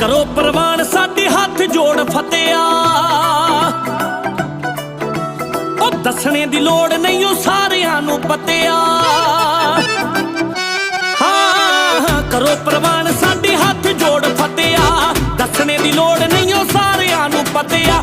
ਕਰੋ ਪ੍ਰਵਾਨ, ਸਾਡੇ ਹੱਥ ਜੋੜ ਫਤਿਆ। ਉਹ ਦੱਸਣੇ ਦੀ ਲੋੜ ਨਹੀਂ, ਉਹ ਸਾਰਿਆਂ ਨੂੰ ਪਤਿਆ। ਹਾਂ ਕਰੋ ਪ੍ਰਵਾਨ, ਸਾਡੇ ਹੱਥ ਜੋੜ ਫਤਿਆ। ਦੱਸਣੇ ਦੀ ਲੋੜ ਨਹੀਂ, ਉਹ ਸਾਰਿਆਂ ਨੂੰ ਪਤਿਆ।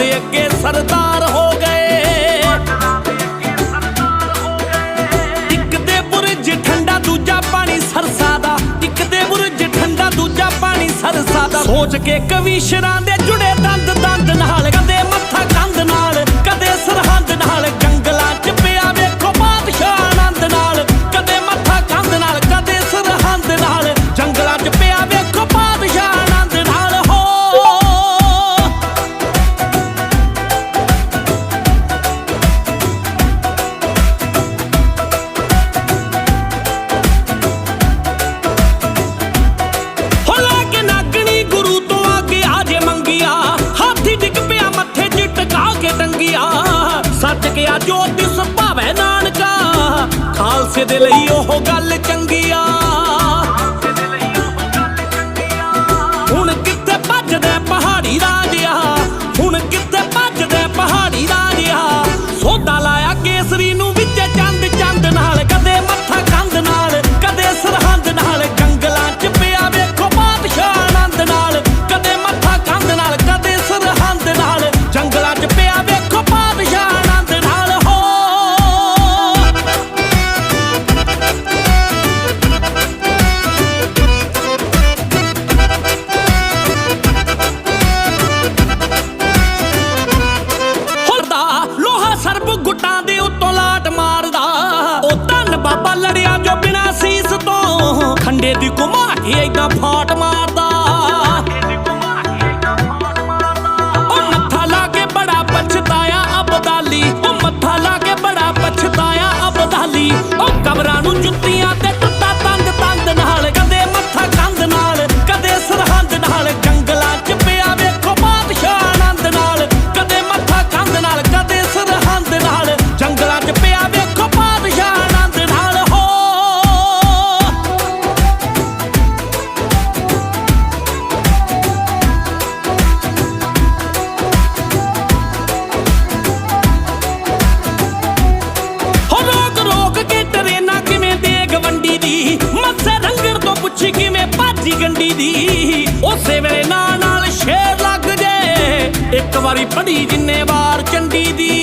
ਦੇ ਅੱਗੇ ਸਰਦਾਰ ਹੋ ਗਏ। ਇੱਕ ਦੇ ਬੁਰਜ ਠੰਡਾ, ਦੂਜਾ ਪਾਣੀ ਸਰਸਾ ਦਾ ਇੱਕ ਦੇ ਬੁਰਜ ਠੰਡਾ, ਦੂਜਾ ਪਾਣੀ ਸਰਸਾ ਦਾ ਸੋਚ ਕੇ ਕਵੀ ਸ਼ਰਾਂ ਦੇ ਜੁੜੇ ਦੰਦ ਦੰਦ ਨਾਲ। ਜੋਤਿਸ ਭਾਵੇਂ ਨਾਨਕਾ ਖਾਲਸੇ ਦੇ ਲਈ ਉਹ ਗੱਲ ਚੰਗੀ mark. He ain't no part of my ਦੀ। ਉਸੇ ਵੇਲੇ ਨਾਲ ਨਾਲ ਸ਼ੇਰ ਲੱਗ ਜੇ। ਇੱਕ ਵਾਰੀ ਪੜੀ ਜਿੰਨੇ ਵਾਰ ਚੰਡੀ ਦੀ।